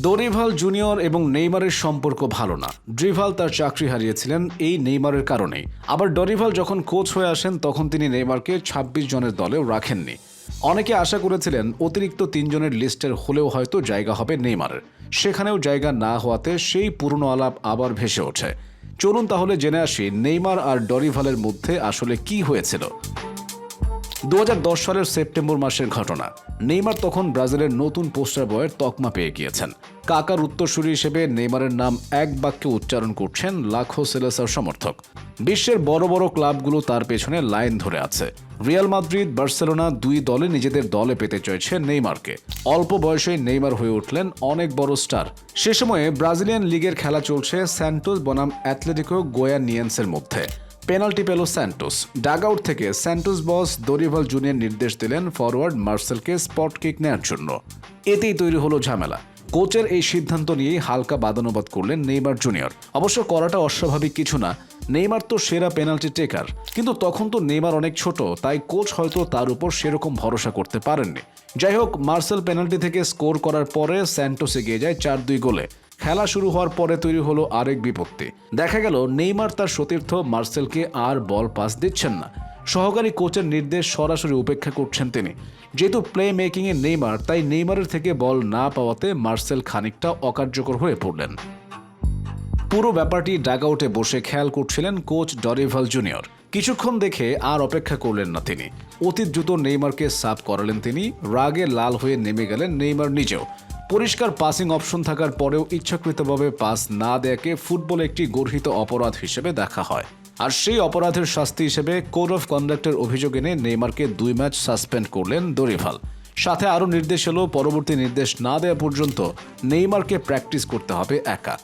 Dorival junior এবং নেইমারের সম্পর্ক ভালো না। ড্রিভাল তার চাকরি হারিয়েছিলেন এই নেইমারের কারণেই। আবার ডরিভাল যখন কোচ হয়ে আসেন, তখন তিনি নেইমারকে ২৬ জনের দলেও রাখেননি। অনেকে আশা করেছিলেন অতিরিক্ত তিনজনের লিস্টের হলেও হয়তো জায়গা হবে নেইমারের সেখানেও জায়গা না হওয়াতে সেই পুরনো আলাপ আবার ভেসে ওঠে। চলুন তাহলে জেনে আসি নেইমার আর ডরিভালের মধ্যে আসলে কি হয়েছিল। দু হাজার দশ সালের সেপ্টেম্বর মাসের ঘটনা। নেইমার তখন ব্রাজিলের নতুন পোস্টার বয়ের তকমা পেয়ে গিয়েছেন। কাকার উত্তরসূরি হিসেবে নেইমারের নাম এক বাক্যে উচ্চারণ করছেন লাখো সেলেসার সমর্থক। বিশ্বের বড় বড় ক্লাবগুলো তার পেছনে লাইন ধরে আছে। রিয়াল মাদ্রিদ, বার্সেলোনা দুই দলে নিজেদের দলে পেতে চাইছে নেইমারকে। অল্প বয়সেই নেইমার হয়ে উঠলেন অনেক বড় স্টার। সে সময়ে ব্রাজিলিয়ান লিগের খেলা চলছে স্যান্টোস বনাম অ্যাথলেটিকো গোয়ানিয়েন্সের মধ্যে। পেনাল্টি পেল স্যান্টোস। ডাগআউট থেকে স্যান্টোস বস দরিভাল জুনিয়র নির্দেশ দিলেন ফরওয়ার্ড মার্সেলকে স্পট কিক নেওয়ার জন্য। এতেই তৈরি হলো ঝামেলা। কোচের এই সিদ্ধান্ত নিয়েই হালকা বাদানুবাদ করলেন নেইমার জুনিয়র। অবশ্য করাটা অস্বাভাবিক কিছু না। নেইমার তো সেরা পেনাল্টি টেকার। কিন্তু তখন তো নেইমার অনেক ছোট, তাই কোচ হয়তো তার উপর সেরকম ভরসা করতে পারেননি। যাই হোক, মার্সেল পেনাল্টি থেকে স্কোর করার পরে স্যান্টোস এগিয়ে যায় চার দুই গোলে। খেলা শুরু হওয়ার পরে তৈরি হলো আরেক বিপত্তি। দেখা গেল, নেইমার তার সতীর্থ মার্সেলকে আর বল পাস দিচ্ছেন না। সহকারী কোচের নির্দেশ সরাসরি উপেক্ষা করছেন তিনি। যেহেতু প্লে মেকিংয়ে নেইমার, তাই নেইমারের থেকে বল না পাওয়াতে মার্সেল খানিকটা অকার্যকর হয়ে পড়লেন। পুরো ব্যাপারটি ডাগআউটে বসে খেয়াল করছিলেন কোচ ডরিভাল জুনিয়র। কিছুক্ষণ দেখে আর অপেক্ষা করলেন না তিনি। অতি দ্রুত নেইমারকে সাফ করালেন তিনি, রাগে লাল হয়ে নেমে গেলেন নেইমার নিজেও। পরিষ্কার পাসিং অপশন থাকার পরেও ইচ্ছাকৃতভাবে পাস না দেয়াকে ফুটবলে একটি গর্হিত অপরাধ হিসেবে দেখা হয়। আর সেই অপরাধের শাস্তি হিসেবে কোড অফ কন্ডাক্টের অভিযোগ এনে নেইমারকে দুই ম্যাচ সাসপেন্ড করলেন দরিভাল। সাথে আরও নির্দেশ এলো, পরবর্তী নির্দেশ না দেওয়া পর্যন্ত নেইমারকে প্র্যাকটিস করতে হবে একা।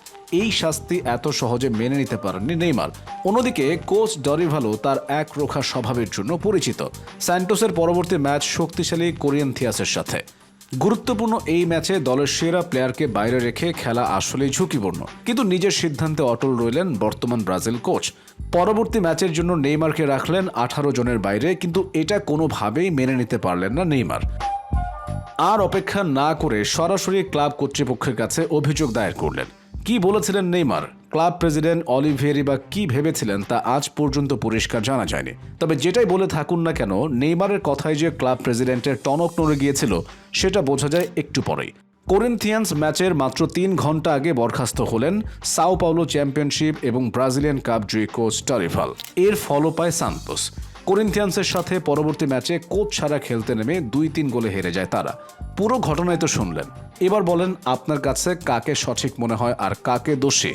এই শাস্তি এত সহজে মেনে নিতে পারেননি নেইমার। অন্যদিকে কোচ ডরিভালো তার এক রোখা স্বভাবের জন্য পরিচিত। স্যান্টোসের পরবর্তী ম্যাচ শক্তিশালী কোরিয়ান থিয়াসের সাথে। গুরুত্বপূর্ণ এই ম্যাচে দলের সেরা প্লেয়ারকে বাইরে রেখে খেলা আসলেই ঝুঁকিপূর্ণ। কিন্তু নিজের সিদ্ধান্তে অটল রইলেন বর্তমান ব্রাজিল কোচ। পরবর্তী ম্যাচের জন্য নেইমারকে রাখলেন আঠারো জনের বাইরে, কিন্তু এটা কোনোভাবেই মেনে নিতে পারলেন না নেইমার। আর অপেক্ষা না করে সরাসরি ক্লাব কর্তৃপক্ষের কাছে অভিযোগ দায়ের করলেন। কি বলেছিলেন নেইমার? ক্লাব প্রেসিডেন্ট অলিভিয়েরি বা কি ভেবেছিলেন তা আজ পর্যন্ত পরিষ্কার জানা যায়নি। তবে যেটাই বলে থাকুন না কেন, নেইমারের কথায় যে ক্লাব প্রেসিডেন্টের টনক নড়ে গিয়েছিল, সেটা বোঝা যায় একটু পরেই। কোরিন্থিয়ান্স ম্যাচের মাত্র তিন ঘণ্টা আগে বরখাস্ত হলেন সাও পাওলো চ্যাম্পিয়নশিপ এবং ব্রাজিলিয়ান কাপ জয়ী কোচ টারিভাল এর ফলও পায় সান্তোস। কোরিন্থিয়ান্সের সাথে পরবর্তী ম্যাচে কোচ ছাড়া খেলতে নেমে দুই তিন গোলে হেরে যায় তারা। পুরো ঘটনায় তো শুনলেন। এবার বলেন আপনার কাছে কাকে সঠিক মনে হয় আর কাকে দোষী?